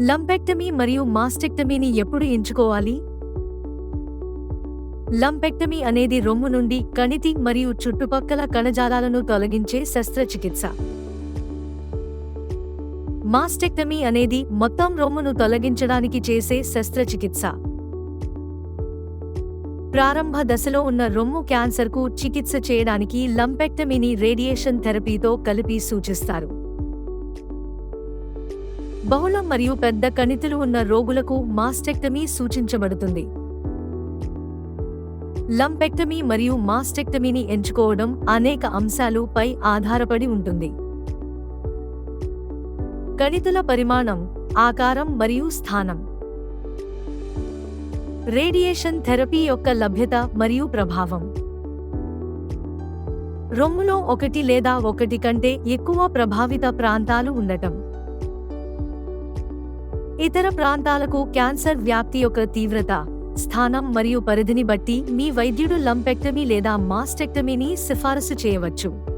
Lumpectomy మరియు మాస్టెక్టమీని ఎప్పుడు ఎంచుకోవాలి? లంపెక్టమీ అనేది రొమ్ము నుండి కణితి మరియు చుట్టుపక్కల కణజాలాలను తొలగించే శస్త్రచికిత్స. మాస్టెక్టమీ అనేది మొత్తం రొమ్మును తొలగించడానికి చేసే శస్త్రచికిత్స. ప్రారంభ దశలో ఉన్న రొమ్ము క్యాన్సర్కు చికిత్స చేయడానికి లంపెక్టమీని రేడియేషన్ థెరపీతో కలిపి సూచిస్తారు. బహుళ మరియు పెద్ద కణితులు ఉన్న రోగులకు మాస్టెక్టమీ సూచించబడుతుంది. లంపెక్టమీ మరియు మాస్టెక్టమీని ఎంచుకోవడం అనేక అంశాలు పై ఆధారపడి ఉంటుంది. కణితుల పరిమాణం ఆకారం మరియు స్థానం. రేడియేషన్ థెరపీ యొక్క లభ్యత మరియు ప్రభావం. రొమ్ములో ఒకటి లేదా ఒకటి కంటే ఎక్కువ ప్రభావిత ప్రాంతాలు ఉండటం. ఇతర ప్రాంతాలకు క్యాన్సర్ వ్యాప్తి యొక్క తీవ్రత స్థానం మరియు పరిధిని బట్టి మీ వైద్యుడు లంపెక్టమీ లేదా మాస్టెక్టమీని సిఫారసు చేయవచ్చు.